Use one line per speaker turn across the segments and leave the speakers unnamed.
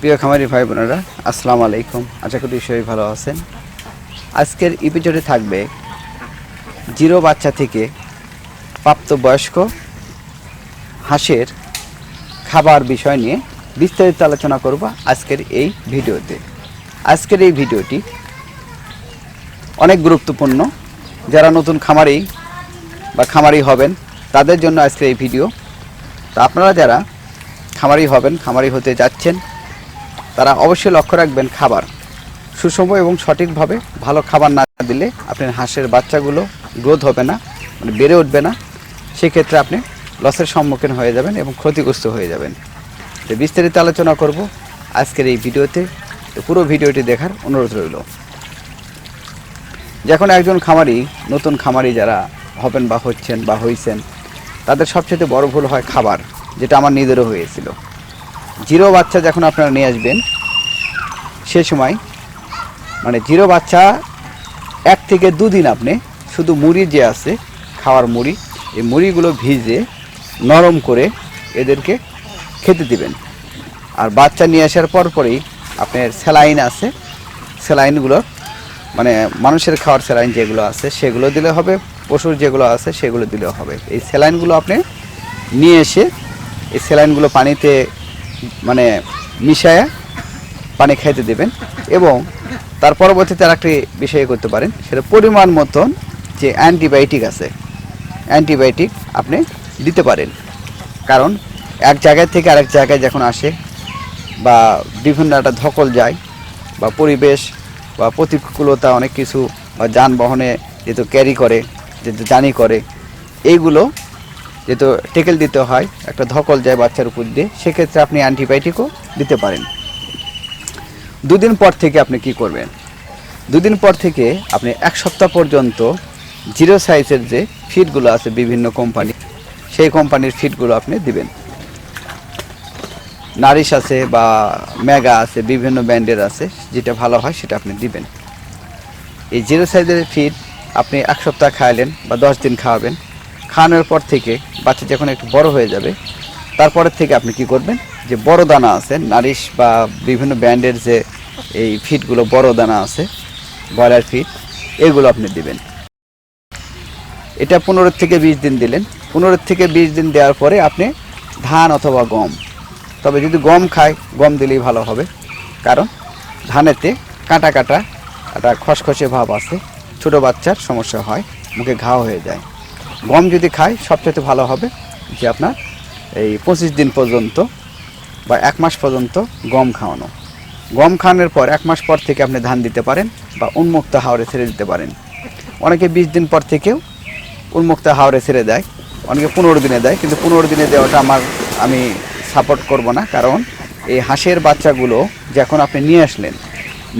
প্রিয় খামারি ভাই বোনেরা, আসসালামু আলাইকুম। আশা করি সবাই ভালো আছেন। আজকের এপিসোডে থাকবে জিরো বাচ্চা থেকে প্রাপ্তবয়স্ক হাঁসের খাবার বিষয় নিয়ে বিস্তারিত আলোচনা করব আজকের এই ভিডিওতে। আজকের এই ভিডিওটি অনেক গুরুত্বপূর্ণ। যারা নতুন খামারি বা খামারি হবেন, তাদের জন্য আজকের এই ভিডিও। তা আপনারা যারা খামারি হবেন, খামারি হতে যাচ্ছেন তারা অবশ্যই লক্ষ্য রাখবেন খাবার। সুষম এবং সঠিকভাবে ভালো খাবার না দিলে আপনার হাঁসের বাচ্চাগুলো গ্রোথ হবে না মানে বেড়ে উঠবে না। সেক্ষেত্রে আপনি লসের সম্মুখীন হয়ে যাবেন এবং ক্ষতিগ্রস্ত হয়ে যাবেন। তো বিস্তারিত আলোচনা করব আজকের এই ভিডিওতে। তো পুরো ভিডিওটি দেখার অনুরোধ রইল। যখন একজন খামারি, নতুন খামারি যারা হবেন বা হচ্ছেন বা হয়েছেন তাদের সবচেয়ে বড় ভুল হয় খাবার, যেটা আমার নিজেরও হয়েছিল। জিরো বাচ্চা যখন আপনারা নিয়ে আসবেন, সে সময় মানে জিরো বাচ্চা এক থেকে দুদিন আপনি শুধু মুড়ি যে আছে, খাওয়ার মুড়ি, এই মুড়িগুলো ভিজে নরম করে এদেরকে খেতে দিবেন। আর বাচ্চা নিয়ে আসার পর পরেই আপনার স্যালাইন আছে, স্যালাইনগুলো মানে মানুষের খাওয়ার স্যালাইন যেগুলো আছে, সেগুলো দিলে হবে, পশুর যেগুলো আছে, সেগুলো দিলে হবে। এই স্যালাইনগুলো আপনি নিয়ে এসে, এই স্যালাইনগুলো পানিতে মানে মিশায়া পানি খাইতে দেবেন এবং তার পরবর্তীতে আর একটি বিষয় করতে পারেন, সেটা পরিমাণ মতন যে অ্যান্টিবায়োটিক আছে, অ্যান্টিবায়োটিক আপনি দিতে পারেন। কারণ এক জায়গায় থেকে আরেক জায়গায় যখন আসে বা বিভিন্ন একটা ধকল যায় বা পরিবেশ বা প্রতিকূলতা অনেক কিছু বা যানবাহনে যেহেতু ক্যারি করে, যেহেতু জানি করে, এইগুলো যেহেতু টেকেল দিতে হয়, একটা ধকল যায় বাচ্চার উপর দিয়ে, সেক্ষেত্রে আপনি অ্যান্টিবায়োটিকও দিতে পারেন। দুদিন পর থেকে আপনি কি করবেন? দুদিন পর থেকে আপনি এক সপ্তাহ পর্যন্ত জিরো সাইজের যে ফিডগুলো আছে বিভিন্ন কোম্পানি, সেই কোম্পানির ফিডগুলো আপনি দিবেন। নারিশ আছে বা মেগা আছে, বিভিন্ন ব্র্যান্ডের আছে, যেটা ভালো হয় সেটা আপনি দিবেন। এই জিরো সাইজের ফিড আপনি এক সপ্তাহ খাওয়ালেন বা দশ দিন খাওয়াবেন খাওয়ানোর পর থেকে বাচ্চা যখন একটু বড় হয়ে যাবে, তারপরের থেকে আপনি কি করবেন? যে বড় দানা আছে, নারিশ বা বিভিন্ন ব্র্যান্ডের যে এই ফিটগুলো বড় দানা আছে, ব্রয়লার ফিড এগুলো আপনি দিবেন। এটা পনেরো থেকে বিশ দিন দিলেন। পনেরো থেকে বিশ দিন দেওয়ার পরে আপনি ধান অথবা গম, তবে যদি গম খায়, গম দিলেই ভালো হবে। কারণ ধানেতে কাটা কাটা, একটা খসখসে ভাব আছে, ছোট বাচ্চার সমস্যা হয়, মুখে ঘাও হয়ে যায়। গম যদি খায় সবচেয়ে ভালো হবে যে আপনার এই পঁচিশ দিন পর্যন্ত বা এক মাস পর্যন্ত গম খাওয়ানো। গম খাওয়ানোর পর, এক মাস পর থেকে আপনি ধান দিতে পারেন বা উন্মুক্ত হাওড়ে ছেড়ে দিতে পারেন। অনেকে বিশ দিন পর থেকেও উন্মুক্ত হাওড়ে ছেড়ে দেয়, অনেকে পনেরো দিনে দেয়, কিন্তু পনেরো দিনে দেওয়াটা আমার, আমি সাপোর্ট করব না। কারণ এই হাঁসের বাচ্চাগুলো যখন আপনি নিয়ে আসলেন,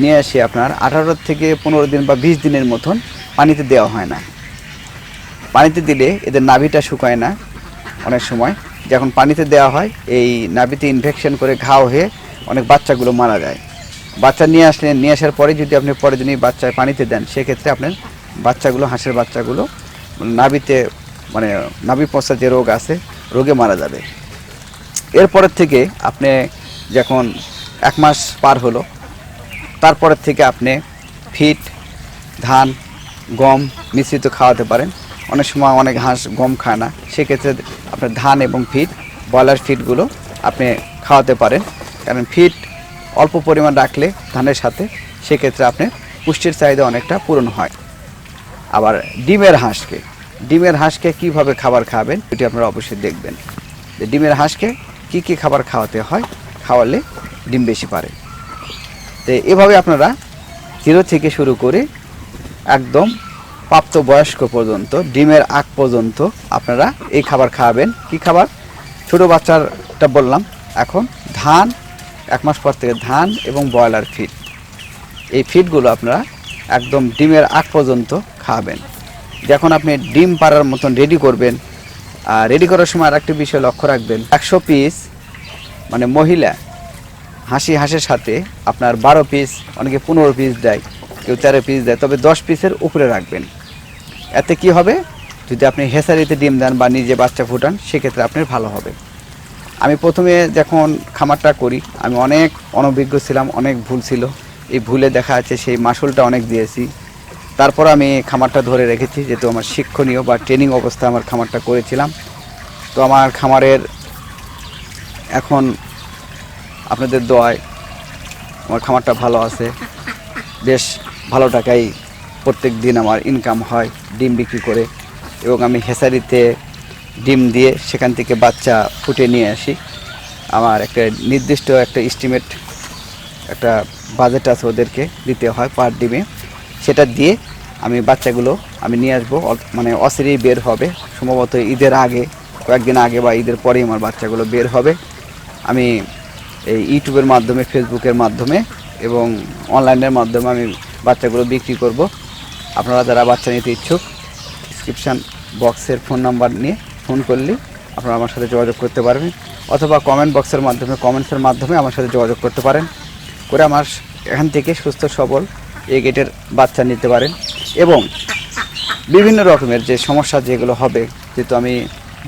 নিয়ে এসে আপনার আঠারো থেকে পনেরো দিন বা বিশ দিনের মতন পানিতে দেওয়া হয় না। পানিতে দিলে এদের নাভিটা শুকায় না অনেক সময়। যখন পানিতে দেওয়া হয়, এই নাভিতে ইনফেকশন করে ঘাও হয়ে অনেক বাচ্চাগুলো মারা যায়। বাচ্চা নিয়ে আসলেন নিয়ে আসার পরে যদি আপনি পরের দিনই বাচ্চায় পানিতে দেন, সেক্ষেত্রে আপনার বাচ্চাগুলো, হাঁসের বাচ্চাগুলো নাভিতে মানে নাভি পচা যে রোগ আছে, রোগে মারা যাবে। এরপরের থেকে আপনি যখন এক মাস পার হলো, তারপরের থেকে আপনি ফিট ধান, গম মিশ্রিত খাওয়াতে পারেন। অনেক সময় অনেক হাঁস গম খায় না। সেক্ষেত্রে আপনার ধান এবং ফিট ব্রয়লার ফিটগুলো আপনি খাওয়াতে পারেন। কারণ ফিট অল্প পরিমাণ রাখলে ধানের সাথে সেক্ষেত্রে আপনি পুষ্টির চাহিদা অনেকটা পূরণ হয়। আবার ডিমের হাঁসকে ডিমের হাঁসকে কীভাবে খাবার খাবেন এটি আপনারা অবশ্যই দেখবেন। যে ডিমের হাঁসকে কি কি খাবার খাওয়াতে হয়, খাওয়ালে ডিম বেশি পারে। তো এভাবে আপনারা জিরো থেকে শুরু করে একদম প্রাপ্তবয়স্ক পর্যন্ত, ডিমের আগ পর্যন্ত আপনারা এই খাবার খাওয়াবেন কি খাবার? ছোট বাচ্চারটা বললাম, এখন ধান, এক মাস পর থেকে ধান এবং ব্রয়লার ফিড এই ফিডগুলো আপনারা একদম ডিমের আগ পর্যন্ত খাওয়াবেন যখন আপনি ডিম পাড়ার মতন রেডি করবেন, আর রেডি করার সময় আরেকটি বিষয় লক্ষ্য রাখবেন, একশো পিস মানে মহিলা, হাসি হাসের সাথে আপনার বারো পিস অনেকে পনেরো পিস দেয়, কেউ তেরো পিস দেয়, তবে দশ পিসের উপরে রাখবেন। এতে কি হবে? যদি আপনি হেসারিতে ডিম দেন বা নিজে বাচ্চা ফুটান, সেক্ষেত্রে আপনার ভালো হবে। আমি প্রথমে যখন খামারটা করি, আমি অনেক অনভিজ্ঞ ছিলাম, অনেক ভুল ছিল। এই ভুলে দেখা যাচ্ছে সেই মাসুলটা অনেক দিয়েছি। তারপর আমি খামারটা ধরে রেখেছি, যেহেতু আমার শিক্ষণীয় বা ট্রেনিং অবস্থায় আমার খামারটা করেছিলাম। তো আমার খামারের এখন আপনাদের দোয়ায় আমার খামারটা ভালো আছে। বেশ ভালো টাকাই প্রত্যেক দিন আমার ইনকাম হয়, ডিম বিক্রি করে এবং আমি হেসারিতে ডিম দিয়ে সেখান থেকে বাচ্চা ফুটে নিয়ে আসি। আমার একটা নির্দিষ্ট একটা এস্টিমেট একটা বাজেট আছে ওদেরকে দিতে হয় পার ডিমে সেটা দিয়ে আমি বাচ্চাগুলো আমি নিয়ে আসব মানে অসিরেই বের হবে। সম্ভবত ঈদের আগে, কয়েকদিন আগে বা ঈদের পরেই আমার বাচ্চাগুলো বের হবে। আমি এই ইউটিউবের মাধ্যমে ফেসবুকের মাধ্যমে এবং অনলাইনের মাধ্যমে আমি বাচ্চাগুলো বিক্রি করব। আপনারা যারা বাচ্চা নিতে ইচ্ছুক ডিসক্রিপশান বক্সের ফোন নাম্বার নিয়ে ফোন করলেই আপনারা আমার সাথে যোগাযোগ করতে পারবেন, অথবা কমেন্ট বক্সের মাধ্যমে কমেন্টসের মাধ্যমে আমার সাথে যোগাযোগ করতে পারেন। করে আমার এখান থেকে সুস্থ, সবল এই গেটের বাচ্চা নিতে পারেন এবং বিভিন্ন রকমের যে সমস্যা যেগুলো হবে, যেহেতু আমি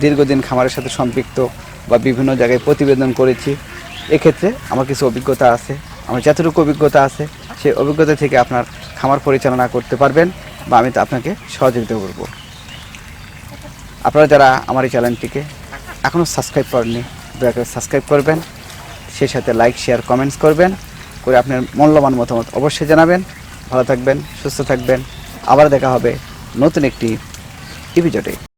দীর্ঘদিন খামারের সাথে সম্পৃক্ত বা বিভিন্ন জায়গায় প্রতিবেদন করেছি, এক্ষেত্রে আমার কিছু অভিজ্ঞতা আছে, আমার যতটুকু অভিজ্ঞতা আছে, সেই অভিজ্ঞতা থেকে আপনার খামার পরিচালনা করতে পারবেন বা আমি আপনাকে সহযোগিতা করব। আপনারা যারা আমার এই চ্যানেলটিকে এখনও সাবস্ক্রাইব করেননি, দয়া করে সাবস্ক্রাইব করবেন, সেই সাথে লাইক, শেয়ার, কমেন্টস করবেন, করে আপনার মূল্যবান মতামত অবশ্যই জানাবেন। ভালো থাকবেন, সুস্থ থাকবেন। আবার দেখা হবে নতুন একটি এপিসোডে